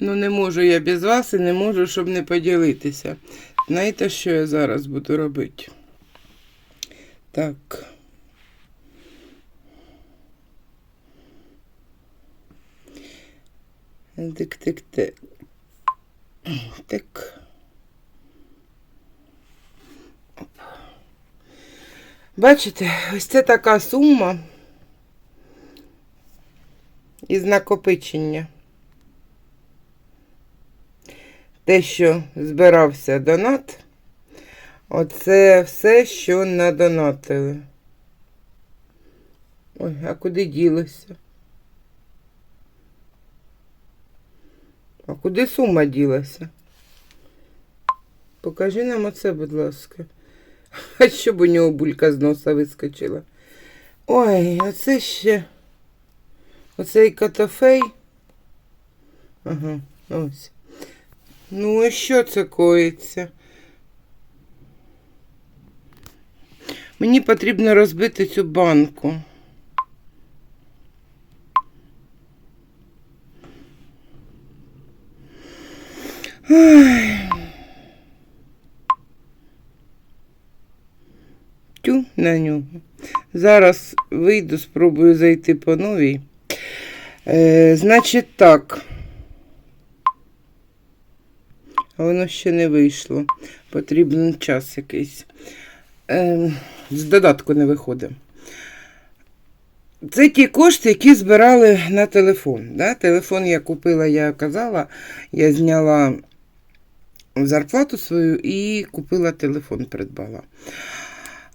Ну, не можу я без вас і не можу, щоб не поділитися. Знаєте, що я зараз буду робити? Так. Тик-тик-тик. Так. Бачите, ось це така сума із накопичення. Те, що збирався донат, оце все, що надонатили. Ой, а куди ділося? А куди сума ділася? Покажи нам оце, будь ласка. А щоб у нього булька з носа вискочила. Ой, оце ще. Оцей катафей. Ага, ось. Ну, і що це коїться? Мені потрібно розбити цю банку. Тю на нього. Зараз вийду, спробую зайти по новій. Е, значить так. Воно ще не вийшло. Потрібен час якийсь. Е, з додатку не виходить. Це ті кошти, які збирали на телефон. Да? Телефон я купила, я казала, я зняла зарплату свою і купила телефон, придбала.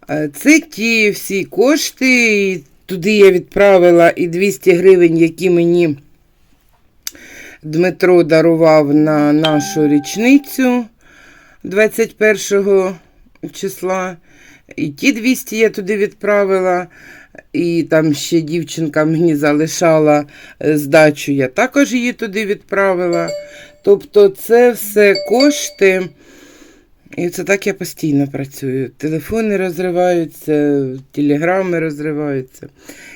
Е, Це ті всі кошти. Туди я відправила і 200 гривень, які мені Дмитро дарував на нашу річницю 21 числа. І ті 200 я туди відправила. І там ще дівчинка мені залишала е, здачу, я також її туди відправила. Тобто це все кошти. І це так я постійно працюю. Телефони розриваються, телеграми розриваються.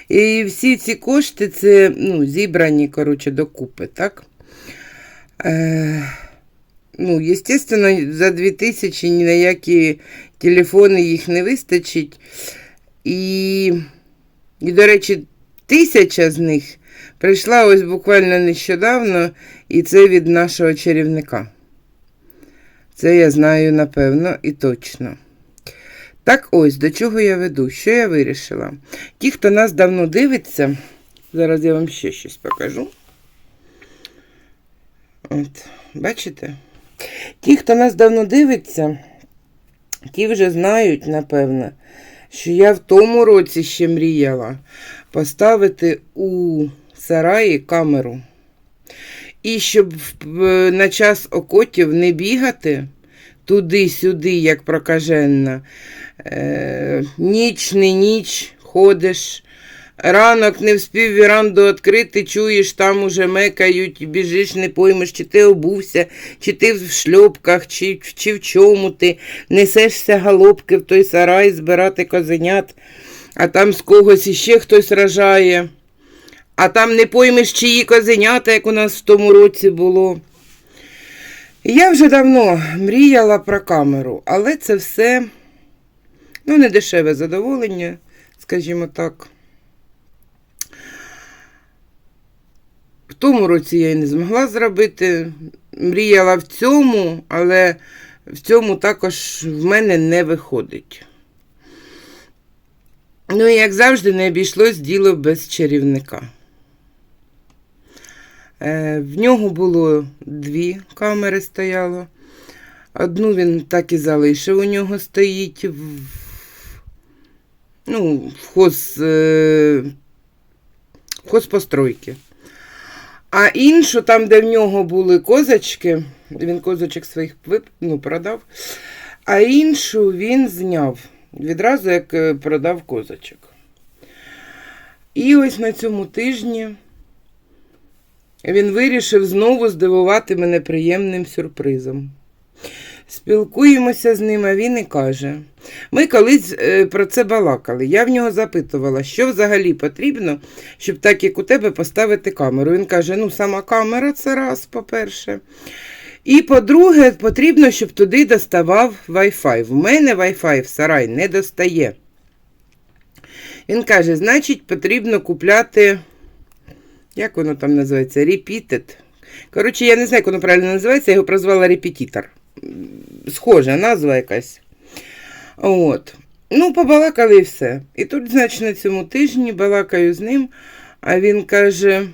І всі ці кошти це ну, зібрані коротше, докупи, так? Е, ну, Естественно, за 2000 ні на які телефони їх не вистачить. І, і, до речі, тисяча з них прийшла ось буквально нещодавно, і це від нашого чарівника. Це я знаю напевно і точно. Так ось, до чого я веду, що я вирішила. Ті, хто нас давно дивиться, зараз я вам ще щось покажу. От, бачите? Ті, хто нас давно дивиться, ті вже знають, напевно, що я в тому році ще мріяла поставити у сараї камеру. І щоб на час окотів не бігати туди-сюди, як прокаженна. Е, ніч не ніч ходиш. Ранок не вспів віранду відкрити, чуєш, там уже мекають, біжиш, не поймеш, чи ти обувся, чи ти в шльопках, чи, чи в чому ти. Несешся галопки в той сарай збирати козенят, а там з когось іще хтось рожає. А там не поймеш, чиї козенята, як у нас в тому році було. Я вже давно мріяла про камеру, але це все ну, не дешеве задоволення, скажімо так. В тому році я і не змогла зробити. Мріяла в цьому, але в цьому також в мене не виходить. Ну і як завжди, не обійшлось діло без чарівника. Е, В нього було дві камери стояло. Одну він так і залишив, у нього стоїть в, ну, в хоз, е, в хозпостройки. А іншу, там, де в нього були козочки, він козочок своїх ну, продав, а іншу він зняв відразу, як е, продав козочок. І ось на цьому тижні він вирішив знову здивувати мене приємним сюрпризом. Спілкуємося з ним, а він і каже: ми колись е, про це балакали. Я в нього запитувала, що взагалі потрібно, щоб так як у тебе поставити камеру. Він каже: ну, сама камера це раз, по-перше. І по-друге, потрібно, щоб туди доставав Wi-Fi. В мене Wi-Fi в сарай не достає. Він каже, значить, потрібно купляти, як воно там називається? Repeated. Коротше, я не знаю, як воно правильно називається, я його прозвала репетитор. Схожа назва якась. От. Ну, побалакали і все. І тут, значить, на цьому тижні балакаю з ним, а він каже: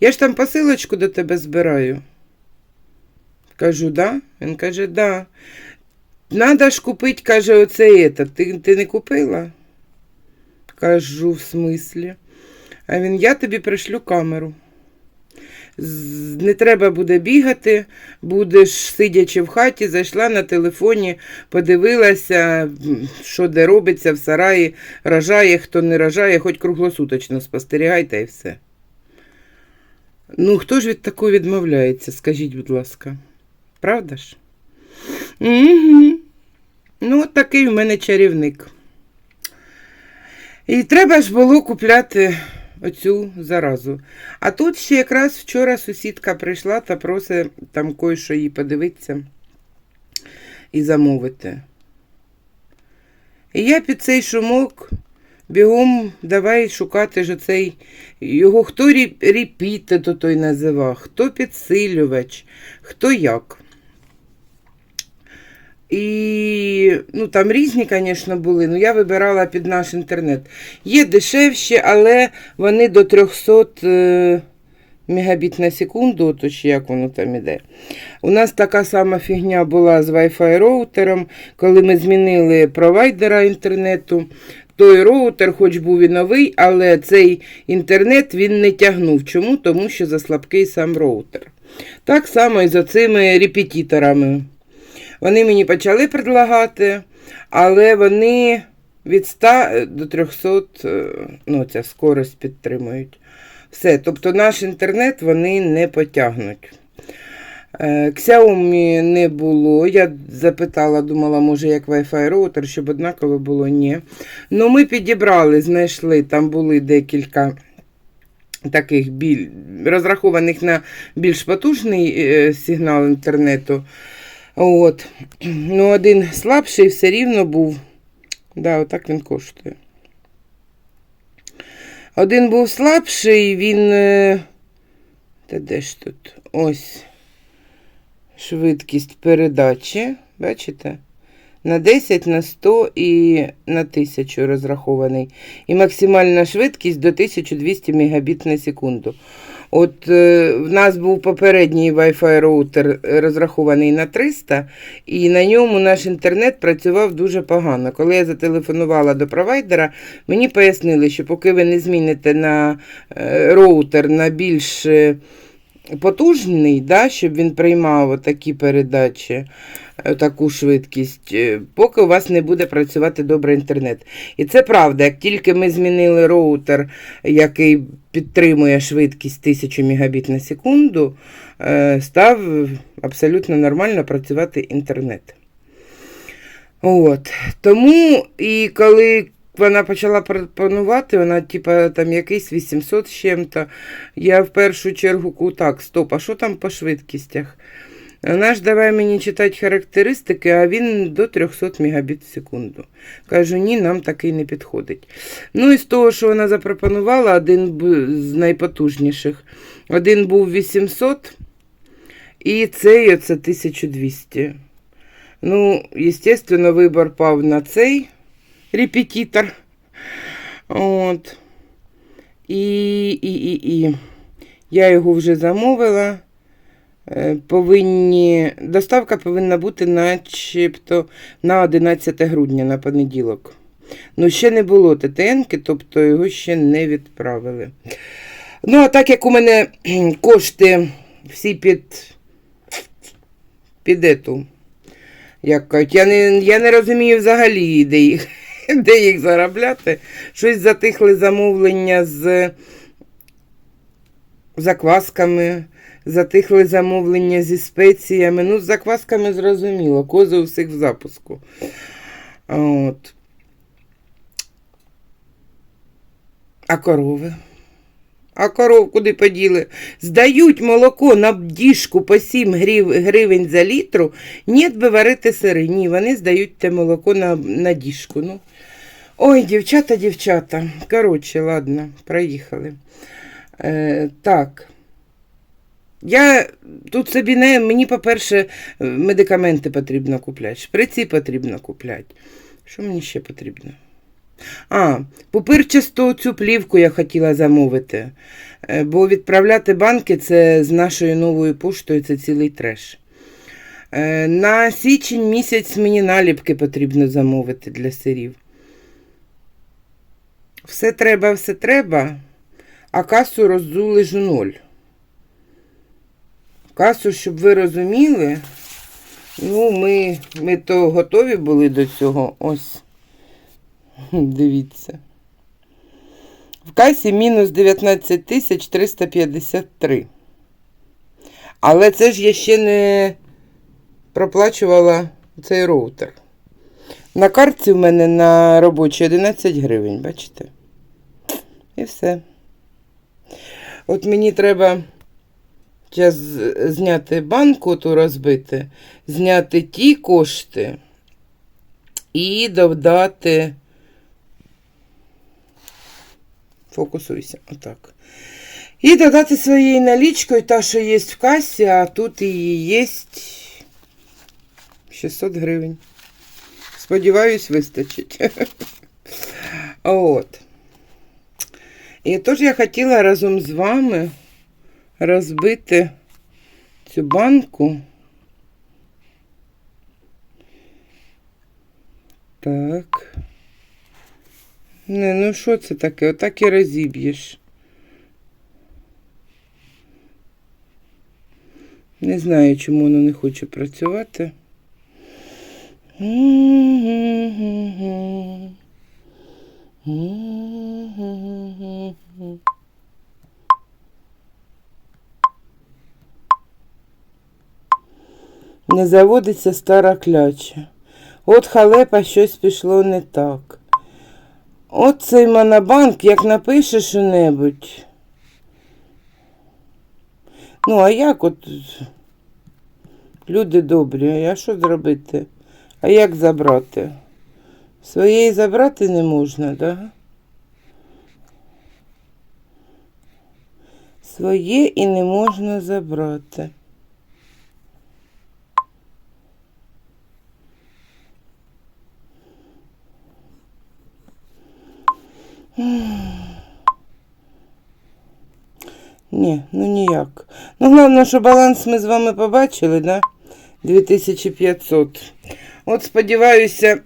я ж там посилочку до тебе збираю. Кажу, да? Він каже, да. Надо ж купити, каже, оце. Ти, ти не купила? Кажу, в смислі. А він, я тобі пришлю камеру. Не треба буде бігати, будеш сидячи в хаті, зайшла на телефоні, подивилася, що де робиться в сараї, рожає, хто не рожає, хоч круглосуточно спостерігайте і все. Ну, хто ж від такого відмовляється, скажіть, будь ласка. Правда ж? Угу. Ну, от такий в мене чарівник. І треба ж було купляти оцю заразу. А тут ще якраз вчора сусідка прийшла та просить там кое-що їй подивитися і замовити. І я під цей шумок бігом давай шукати ж оцей його хто репіте, то той називав, хто підсилювач, хто як. І ну, там різні, звісно, були, але я вибирала під наш інтернет. Є дешевші, але вони до 300 е, мегабіт на секунду, то чи як воно там іде. У нас така сама фігня була з Wi-Fi роутером, коли ми змінили провайдера інтернету. Той роутер, хоч був і новий, але цей інтернет він не тягнув. Чому? Тому що заслабкий сам роутер. Так само і за цими репетиторами. Вони мені почали предлагати, але вони від 100 до 300 е, ну, ця скорость підтримують. Все. Тобто наш інтернет вони не потягнуть. Е, Xiaomi не було. Я запитала, думала, може, як Wi-Fi роутер, щоб однаково було. Ні. Ну, ми підібрали, знайшли, там були декілька таких біль... розрахованих на більш потужний е, сигнал інтернету. От. Ну, один слабший все рівно був. Да, отак він коштує. Один був слабший, він. е, Та де ж тут? Ось. Швидкість передачі. Бачите? На 10, на 100 і на 1000 розрахований. І максимальна швидкість до 1200 Мбіт на секунду. От е, в нас був попередній Wi-Fi роутер розрахований на 300, і на ньому наш інтернет працював дуже погано. Коли я зателефонувала до провайдера, мені пояснили, що поки ви не зміните на е, роутер на більш потужний, да, щоб він приймав такі передачі, е, таку швидкість, е, поки у вас не буде працювати добре інтернет. І це правда, як тільки ми змінили роутер, який підтримує швидкість 1000 Мбіт на секунду, е, став абсолютно нормально працювати інтернет. От. Тому і коли вона почала пропонувати, вона, типа, там якийсь 800 з чим-то. Я в першу чергу так, стоп, а що там по швидкістях? Вона ж давай мені читати характеристики, а він до 300 Мбіт в секунду. Кажу, ні, нам такий не підходить. Ну і з того, що вона запропонувала, один з найпотужніших. Один був 800, і цей оце 1200. Ну, естественно, вибор пав на цей репетитор. От. І, і, і, і. Я його вже замовила. Е, Повинні... Доставка повинна бути начебто на 11 грудня на понеділок. Ну, ще не було ТТНки, тобто його ще не відправили. Ну, а так як у мене кошти всі під, під ету, як кажуть, я не, я не розумію взагалі, де їх, де їх заробляти. Щось затихли замовлення з заквасками, затихли замовлення зі спеціями. Ну, з заквасками зрозуміло, кози у всіх в запуску. От. А корови? А коров куди поділи? Здають молоко на діжку по 7 гривень за літру. Ні, би варити сири. Ні, вони здають те молоко на, на діжку. Ну. Ой, дівчата, дівчата. Коротше, ладно, проїхали. Е, так. Я тут собі не. Мені, по-перше, медикаменти потрібно купляти, шприці потрібно купляти. Що мені ще потрібно? А, пупирчасту цю плівку я хотіла замовити. Е, Бо відправляти банки це з нашою новою поштою це цілий треш. Е, На січень місяць мені наліпки потрібно замовити для сирів. Все треба, все треба, а касу у ноль. Касу, щоб ви розуміли, ну, ми, ми то готові були до цього. Ось. Дивіться. В касі мінус 19 тисяч 353. Але це ж я ще не проплачувала цей роутер. На картці в мене на робочій 11 гривень, бачите? І все. От мені треба зараз зняти банку ту розбити, зняти ті кошти і додати. Фокусуйся, отак. І додати своєю налічкою, та, що є в касі, а тут її є 600 гривень. Сподіваюсь, вистачить. От. І тож я хотіла разом з вами розбити цю банку. Так. Не, ну що це таке? Отак і розіб'єш. Не знаю, чому воно не хоче працювати. Не заводиться стара кляча. От халепа щось пішло не так. От цей монобанк, як напише що-небудь. Ну, а як от люди добрі, а що зробити? А як забрати? Своєї забрати не можна, да? Своє і не можна забрати. Ні, ну ніяк. Ну, головне, що баланс ми з вами побачили, да? 2500. От сподіваюся,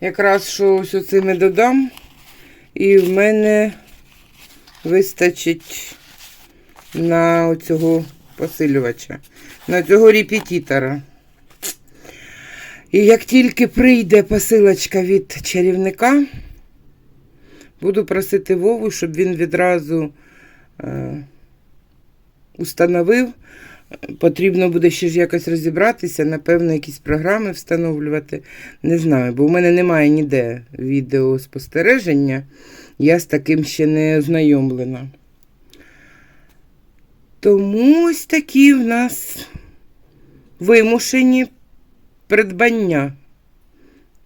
якраз що ось оцими додам. І в мене вистачить на оцього посилювача, на цього репетитора. І як тільки прийде посилочка від чарівника, буду просити Вову, щоб він відразу е, установив. Потрібно буде ще ж якось розібратися, напевно, якісь програми встановлювати. Не знаю, бо в мене немає ніде відеоспостереження. Я з таким ще не ознайомлена. Тому ось такі в нас вимушені придбання.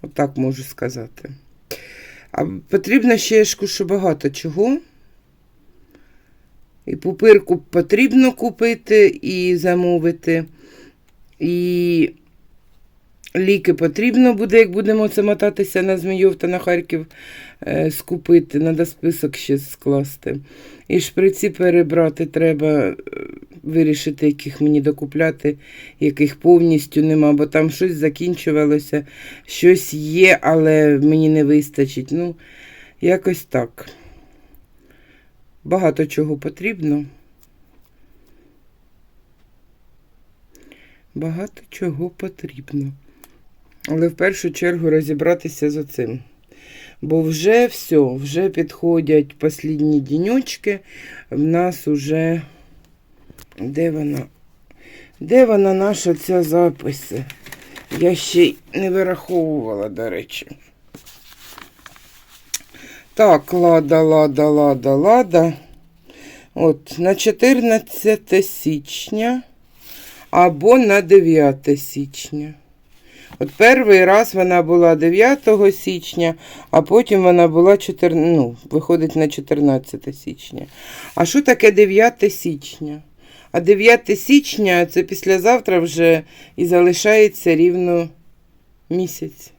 Отак можу сказати. А потрібно ще я багато чого. І пупирку потрібно купити і замовити. І ліки потрібно буде, як будемо це мотатися на Змійов та на Харків е, скупити. Треба список ще скласти. І шприці перебрати треба, е, вирішити, яких мені докупляти, яких повністю нема, бо там щось закінчувалося, щось є, але мені не вистачить. Ну, якось так. Багато чого потрібно. Багато чого потрібно. Але в першу чергу розібратися з оцим. Бо вже все, вже підходять послідні дінючки. В нас уже. Де вона? Де вона наша ця записи? Я ще й не вираховувала, до речі. Так, лада, лада, лада, лада. От, на 14 січня або на 9 січня. От перший раз вона була 9 січня, а потім вона була 14, ну, виходить на 14 січня. А що таке 9 січня? А 9 січня це післязавтра вже і залишається рівно місяць.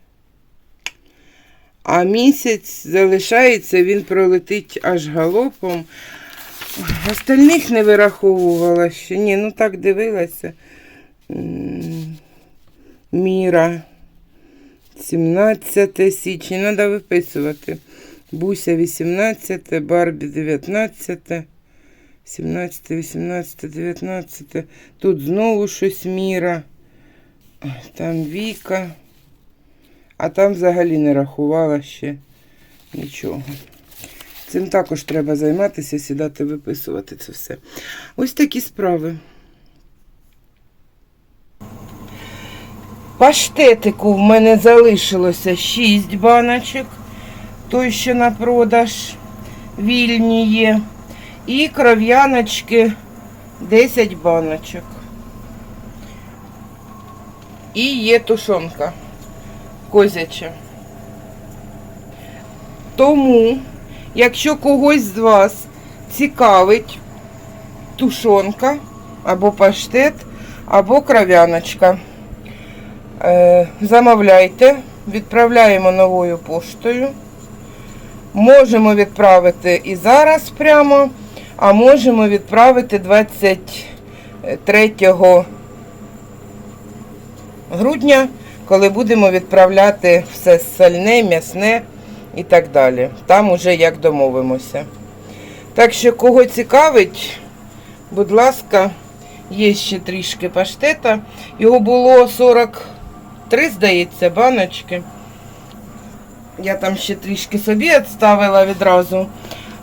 А місяць залишається, він пролетить аж галопом. Остальних не вираховувала ще. Ні, ну так дивилася. Міра. 17 січня. Треба виписувати. Буся 18, Барбі 19, 17, 18, 19. Тут знову щось Міра. Там Віка. А там взагалі не рахувала ще нічого. Цим також треба займатися, сідати, виписувати це все. Ось такі справи. Паштетику в мене залишилося 6 баночок, той, що на продаж вільні є. І кров'яночки 10 баночок. І є тушонка козяча. Тому, якщо когось з вас цікавить тушонка або паштет, або кров'яночка, замовляйте, відправляємо новою поштою. Можемо відправити і зараз прямо, а можемо відправити 23 грудня, коли будемо відправляти все сальне, м'ясне і так далі. Там уже як домовимося. Так що, кого цікавить, будь ласка, є ще трішки паштета. Його було 43, здається, баночки. Я там ще трішки собі відставила відразу.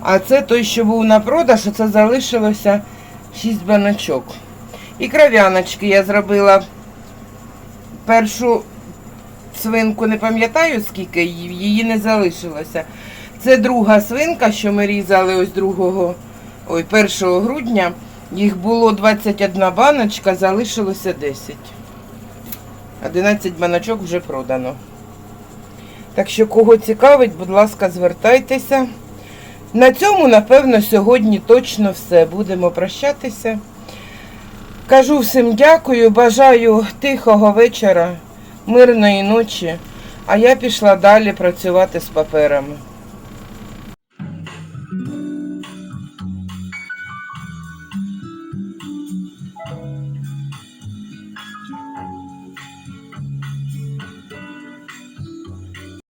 А це той, що був на продаж, це залишилося 6 баночок. І кров'яночки я зробила першу свинку, не пам'ятаю, скільки її не залишилося. Це друга свинка, що ми різали ось 2, ой, 1 грудня. Їх було 21 баночка, залишилося 10. 11 баночок вже продано. Так що, кого цікавить, будь ласка, звертайтеся. На цьому, напевно, сьогодні точно все. Будемо прощатися. Кажу всім дякую, бажаю тихого вечора, мирної ночі, а я пішла далі працювати з паперами.